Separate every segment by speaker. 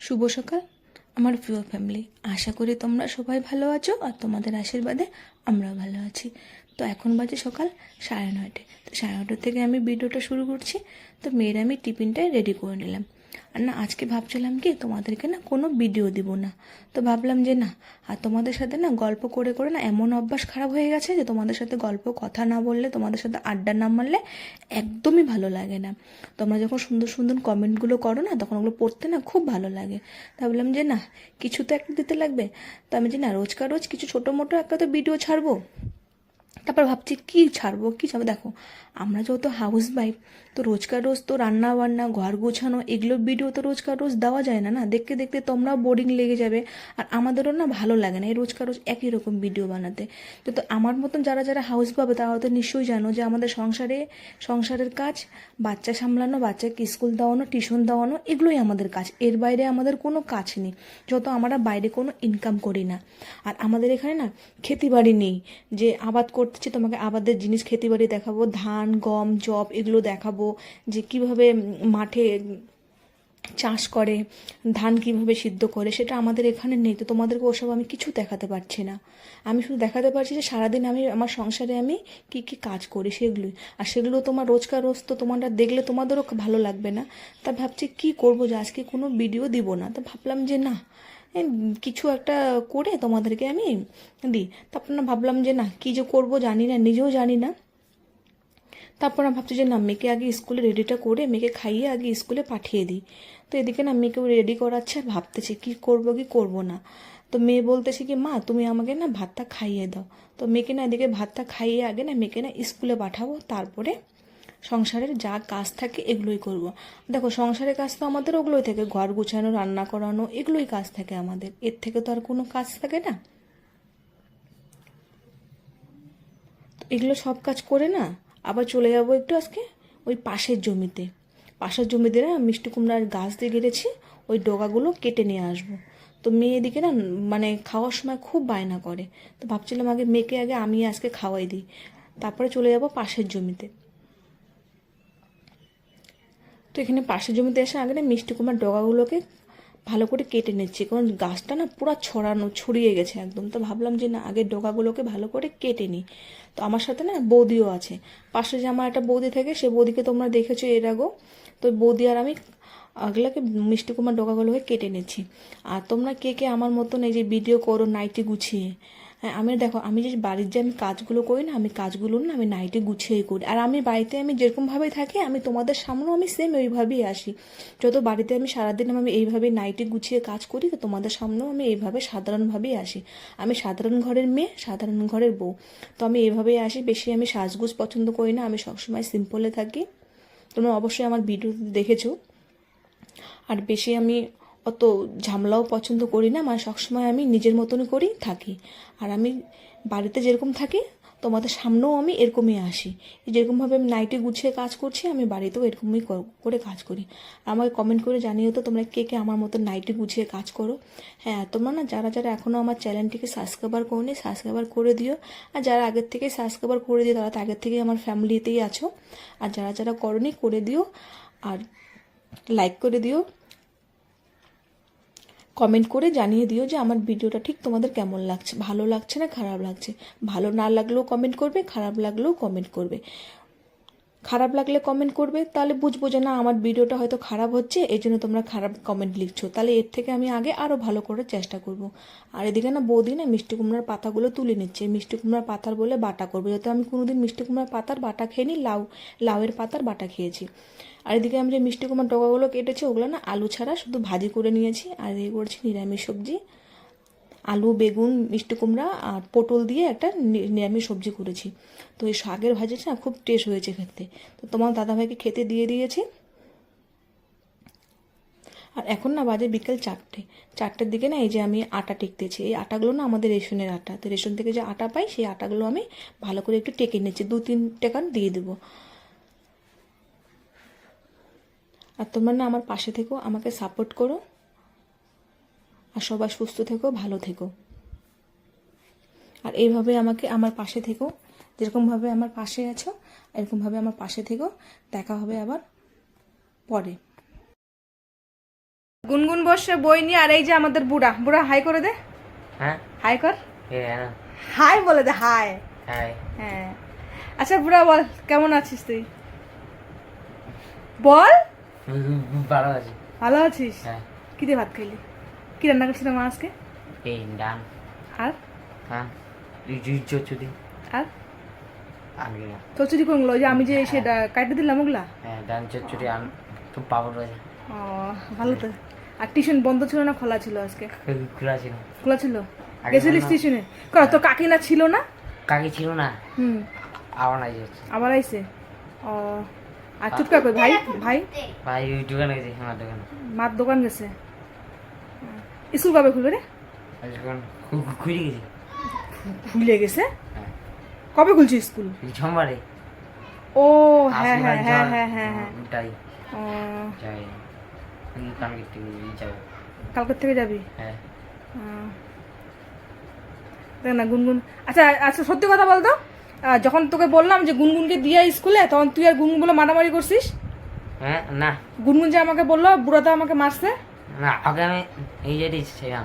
Speaker 1: শুভ সকাল। আমার প্রিয় ফ্যামিলি আশা করি তোমরা সবাই ভালো আছো আর তোমাদের আশীর্বাদে আমরাও ভালো আছি। তো এখন বাজে সকাল সাড়ে নয়টে। তো সাড়ে নটা থেকে আমি ভিডিওটা শুরু করছি। তো মেয়েরা আমি টিফিনটাই রেডি করে নিলাম। আর না, আজকে ভাবছিলাম কি, তোমাদেরকে না কোনো ভিডিও দিব না। তো ভাবলাম যে না, আর তোমাদের সাথে না গল্প করে করে না এমন অভ্যাস খারাপ হয়ে গেছে যে তোমাদের সাথে গল্প, কথা না বললে, তোমাদের সাথে আড্ডা না মারলে একদমই ভালো লাগে না। তোমরা যখন সুন্দর সুন্দর কমেন্টগুলো করো না, তখন ওগুলো পড়তে না খুব ভালো লাগে। ভাবলাম যে না, কিছু তো একটা দিতে লাগবে। তো আমি যে না, রোজকার রোজ কিছু ছোটো মোটো একটা তো ভিডিও ছাড়বো। তারপর ভাবছি, কি ছাড়বো কি ছাড়বো? দেখো, আমরা যেহেতু হাউস ওয়াইফ তো রোজকার রোজ তো রান্না বান্না ঘর গোছানো এগুলোর ভিডিও তো রোজকার রোজ দেওয়া যায় না না? দেখতে দেখতে তোমরাও বোরিং লেগে যাবে, আর আমাদেরও না ভালো লাগে না এই রোজকার রোজ একই রকম ভিডিও বানাতে। তো তো আমার মতন যারা যারা হাউস পাবে তারা তো নিশ্চয়ই জানো যে আমাদের সংসারে, সংসারের কাজ, বাচ্চা সামলানো, বাচ্চাকে স্কুল দেওয়ানো টিউশন দেওয়ানো, এগুলোই আমাদের কাজ। এর বাইরে আমাদের কোনো কাজ নেই, যত আমরা বাইরে কোনো ইনকাম করি না। আর আমাদের এখানে না, খেতিবাড়ি নেই, যে আবাদ করতেছি তোমাকে আবাদের জিনিস খেতে বাড়ি দেখাবো, ধান, গম জব এগুলো দেখাবো, যে কীভাবে মাঠে চাষ করে, ধান কীভাবে সিদ্ধ করে, সেটা আমাদের এখানে নেই। তো তোমাদেরকে ওসব আমি কিছু দেখাতে পারছি না। আমি শুধু দেখাতে পারছি যে সারাদিন আমি আমার সংসারে আমি কি কি কাজ করি সেগুলোই। আর সেগুলো তোমার রোজকার রোজ তো তোমাদের দেখলে তোমাদেরও ভালো লাগবে না। তা ভাবছি কি করব যে আজকে কোনো ভিডিও দিব না। তো ভাবলাম যে না কিছু একটা করে তোমাদেরকে আমি দিই। তারপর না ভাবলাম যে না, কী যে করব জানি না, নিজেও জানি না। তারপর আমি ভাবছি যে না, মেয়েকে আগে স্কুলে রেডিটা করে মেয়েকে খাইয়ে আগে স্কুলে পাঠিয়ে দিই। তো এদিকে না মেয়েকেও রেডি করাচ্ছে আর ভাবতেছি কী করব কি করব না। তো মেয়ে বলতেছে কি, মা, তুমি আমাকে না ভাতটা খাইয়ে দাও। তো মেয়েকে না এদিকে ভাতটা খাইয়ে আগে না মেয়েকে না স্কুলে পাঠাবো, তারপরে সংসারের যা কাজ থাকে এগুলোই করব। দেখো, সংসারের কাজ তো আমাদের ওগুলোই থাকে, ঘর গুছানো, রান্না করানো, এগুলোই কাজ থাকে আমাদের। এর থেকে তো আর কোনো কাজ থাকে না। এগুলো সব কাজ করে না আবার চলে যাব একটু আজকে ওই পাশের জমিতে। পাশের জমিতে না মিষ্টি কুমড়ার গাছ দিয়ে গেড়েছি ওই ডগাগুলো কেটে নিয়ে আসব। তো মেয়ে এদিকে না মানে খাওয়ার সময় খুব বায়না করে। তো ভাবছিলাম আগে মেয়েকে আগে আমি আজকে খাওয়াই দিই। তারপরে চলে যাব পাশের জমিতে। তো এখানে পাশের জমিতে এসে আগে না মিষ্টি কুমার ডগাগুলোকে ভালো করে কেটে নিচ্ছি, কারণ গাছটা না পুরো ছড়ানো, ছড়িয়ে গেছে একদম। তো ভাবলাম যে না আগে ডোকাগুলোকে ভালো করে কেটে নিই। তো আমার সাথে না বৌদিও আছে। পাশে যে আমার একটা বৌদি থাকে, সে বৌদিকে তোমরা দেখেছ এর আগেও। তো বৌদি আর আমি আগলাকে মিষ্টি কুমার ডোকাগুলোকে কেটে নিচ্ছি। আর তোমরা কে কে আমার মতন এই যে ভিডিও করো, নাইটি গুছিয়ে। আমি দেখো, আমি যে বাড়ির যে আমি কাজগুলো করি না, আমি কাজগুলো না আমি নাইটে গুছিয়েই করি। আর আমি বাড়িতে আমি যেরকমভাবে থাকি, আমি তোমাদের সামনেও আমি সেম ওইভাবেই আসি। যত বাড়িতে আমি সারাদিন আমি এইভাবে নাইটে গুছিয়ে কাজ করি, তো তোমাদের সামনেও আমি এইভাবে সাধারণভাবেই আসি। আমি সাধারণ ঘরের মেয়ে, সাধারণ ঘরের বউ। তো আমি এইভাবেই আসি, বেশি আমি সাজগুজ পছন্দ করি না, আমি সবসময় সিম্পলে থাকি। তোমরা অবশ্যই আমার ভিডিও দেখেছ। আর বেশি আমি অত ঝামেলাও পছন্দ করি না মানে সবসময় আমি নিজের মতনই করি থাকি। আর আমি বাড়িতে যেরকম থাকি, তোমাদের সামনেও আমি এরকমই আসি। যেরকমভাবে আমি নাইটে গুছিয়ে কাজ করছি, আমি বাড়িতেও এরকমই করে কাজ করি। আমাকে কমেন্ট করে জানিও তো তোমরা কে কে আমার মতো নাইটে গুছিয়ে কাজ করো। হ্যাঁ তোমরা না যারা যারা এখনও আমার চ্যানেলটিকে সাবস্ক্রাইবার করোনি সাবস্ক্রাইবার করে দিও। আর যারা আগের থেকে সাবস্ক্রাইবার করে দিও, তারা তো আগের থেকেই আমার ফ্যামিলিতেই আছো। আর যারা যারা করনি, করে দিও। আর লাইক করে দিও। কমেন্ট করে জানিয়ে দিও যে আমার ভিডিওটা ঠিক তোমাদের কেমন লাগছে। ভালো লাগছে না খারাপ লাগছে? ভালো না লাগলেও কমেন্ট করবে, খারাপ লাগলেও কমেন্ট করবে। খারাপ লাগলে কমেন্ট করবে, তাহলে বুঝব যে না, আমার ভিডিওটা হয়তো খারাপ হচ্ছে, এই জন্য তোমরা খারাপ কমেন্ট লিখছো। তাহলে এর থেকে আমি আগে আরও ভালো করার চেষ্টা করব। আর এদিকে না, বৌদি না মিষ্টি কুমড়ার পাতাগুলো তুলে নিচ্ছে। মিষ্টি কুমড়ার পাতার বলে বাটা করব, যাতে আমি কোনোদিন মিষ্টি কুমড়ার পাতার বাটা খেয়ে লাউ, লাউয়ের পাতার বাটা খেয়েছি। আর এদিকে আমি যে মিষ্টি কুমড়ার ডগাগুলো কেটেছি, ওগুলো না আলু ছাড়া শুধু ভাজি করে নিয়েছি, আর এই করছি নিরামিষ সবজি। আলু, বেগুন, মিষ্টি কুমড়া আর পটল দিয়ে একটা নিরামিষ সবজি করেছি। তো এই শাকের ভাজিটা খুব টেস্ট হয়েছে খেতে। তো তোমার দাদাভাইকে খেতে দিয়ে দিয়েছি। আর এখন না বাজে বিকেল চারটে। চারটের দিকে না এই যে আমি আটা টেকতেছি। এই আটাগুলো না আমাদের রেশনের আটা। তো রেশন থেকে যে আটা পাই, সেই আটাগুলো আমি ভালো করে একটু টেকে নিচ্ছি। দু তিন টাকা দিয়ে দেবো। আর তোমরা না আমার পাশে থেকেও আমাকে সাপোর্ট করো। আর সবাই সুস্থ থেকো ভালো থেকো। আর এইভাবে আমাকে আমার পাশে থেকো। যেরকমভাবে আমার পাশে আছো এরকমভাবে আমার পাশে থেকো। দেখা হবে আবার পরে।
Speaker 2: গুনগুন বসে বই নিয়ে আর এই যে আমাদের বুড়া। বুড়া হাই করে দে।
Speaker 3: হ্যাঁ?
Speaker 2: হাই কর।
Speaker 3: এ
Speaker 2: হাই বলে দে হাই।
Speaker 3: হাই।
Speaker 2: হ্যাঁ। আচ্ছা বুড়া বল কেমন আছিস তুই? বল।
Speaker 3: ভালো আছে।
Speaker 2: ভালো আছিস?
Speaker 3: হ্যাঁ।
Speaker 2: কি দিয়ে ভাত খাইলি? কি রান্না করছিলাম মা আজকে?
Speaker 3: এই ডান
Speaker 2: আর?
Speaker 3: হ্যাঁ ইজু চুদি
Speaker 2: আর? চচুরি কোনগুলো ওই যে আমি যে সেটা কাটে দিলাম ওগুলা?
Speaker 3: হ্যাঁ ডান চুরি আন খুব পাবো রয়েছে
Speaker 2: ও ভালো তো। আর টিউশন বন্ধ ছিল না? খোলা ছিল আজকে?
Speaker 3: খোলা ছিল।
Speaker 2: খোলা ছিল?
Speaker 3: আগে
Speaker 2: গেছিলিস। টিউশনে? কর কাকি না ছিল না?
Speaker 3: কাকি ছিল না।
Speaker 2: হুম।
Speaker 3: আবার আইছে।
Speaker 2: আবার আইসে ও আর চুটকা কই ভাই ভাই?
Speaker 3: ভাই ওই দোকানে গেছে আমার দোকানে।
Speaker 2: মার দোকান গেছে? স্কুল কবে খুলবে রে?
Speaker 3: খুলে গেছে।
Speaker 2: খুলে গেছে?
Speaker 3: হ্যাঁ।
Speaker 2: কবে খুলছে স্কুল?
Speaker 3: সোমবারে।
Speaker 2: ও হ্যাঁ হ্যাঁ হ্যাঁ হ্যাঁ হ্যাঁ হ্যাঁ।
Speaker 3: ওটাই
Speaker 2: ও।
Speaker 3: কালকে থেকে যাব।
Speaker 2: কালকের থেকে যাবি?
Speaker 3: হ্যাঁ।
Speaker 2: দেখ না গুনগুন। আচ্ছা আচ্ছা সত্যি কথা বলতো যখন তোকে বললাম যে গুনগুনকে দিয়ে স্কুলে তখন তুই আর গুনগুন বলে মারামারি করছিস?
Speaker 3: হ্যাঁ না।
Speaker 2: গুনগুন যে আমাকে বলল বুড়াদা আমাকে মারছে?
Speaker 3: না আগে আমি এই যেটি ছিলাম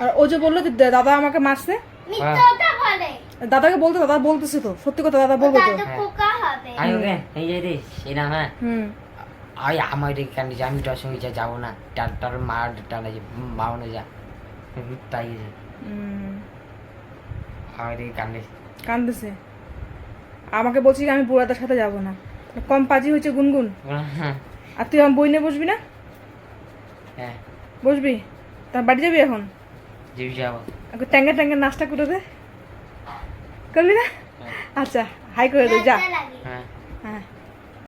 Speaker 2: আর ও যে বলল যে দাদা আমাকে মারছে? দাদাকে বলতো দাদা বলতেছে তো সত্যি কথা দাদা বলব তো।
Speaker 3: আমি ওকে এই যেটি ছিলাম হ্যাঁ। আই আমার কান্দি আমি তোর সঙ্গে যা যাব না তার তার মা টানা যে। মাওনে যা। তাই আমার এদিকে কান্দে
Speaker 2: কান্দতেছে আমাকে বলছি আমি বুড়াদার সাথে যাব না। কম পাজি হয়েছে গুনগুন।
Speaker 3: হ্যাঁ।
Speaker 2: আর তুই আমার বই নিয়ে বসবি না?
Speaker 3: হ্যাঁ।
Speaker 2: বসবি? তার বাড়ি যাবি এখন?
Speaker 3: যাবি যাব।
Speaker 2: একটু ট্যাঙ্গা ট্যাঙ্গা নাস্তা করে দে। করবি না? আচ্ছা হাই করে দে যা।
Speaker 3: হ্যাঁ।
Speaker 2: হ্যাঁ।